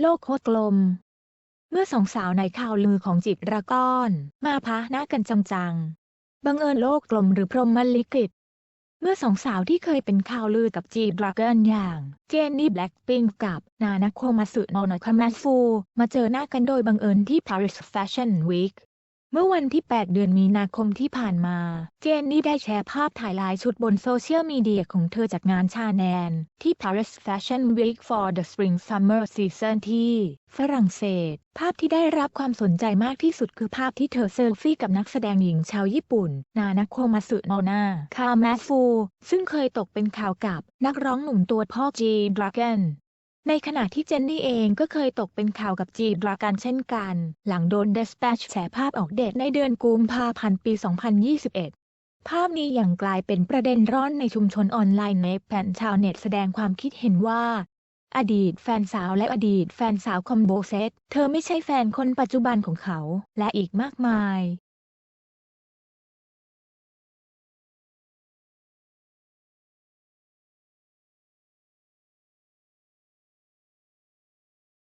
โลกโคตรกลม เมื่อสองสาวในข่าวลือของจิตรกรมาพะหน้ากันจังๆ บังเอิญโลกกลมหรือพรหมลิขิตเมื่อสองสาวที่เคยเป็นข่าวลือกับจีดราก้อนอย่างเจนนี่แบล็กปิงกับนานาโคมาสึโนโนคามาฟูมาเจอหน้ากันโดยบังเอิญที่ Paris Fashion Week เมื่อวันที่ 8 เดือนมีนาคมที่ผ่านมา เจนนี่ได้แชร์ภาพถ่ายลายชุดบนโซเชียลมีเดียของเธอจากงานชาแนน ที่ Paris Fashion Week for the Spring Summer Season ที่ฝรั่งเศส ภาพที่ได้รับความสนใจมากที่สุดคือภาพที่เธอเซลฟี่กับนักแสดงหญิงชาวญี่ปุ่น นานาโคมาสึโนนาคามฟู ซึ่งเคยตกเป็นข่าวกับนักร้องหนุ่มตัวพ่อจีดรากัน ในขณะที่เจนนี่เองก็เคยตกเป็นข่าวกับจีดรากันเช่นกัน หลังโดน Dispatch แฉภาพออกเดทในเดือนกุมภาพันธ์ปี 2021 ภาพนี้อย่างกลายเป็นประเด็นร้อนในชุมชนออนไลน์ในแฟนชาวเน็ตแสดงความคิดเห็นว่า อดีตแฟนสาวและอดีตแฟนสาวคอมโบเซต เธอไม่ใช่แฟนคนปัจจุบันของเขา และอีกมากมาย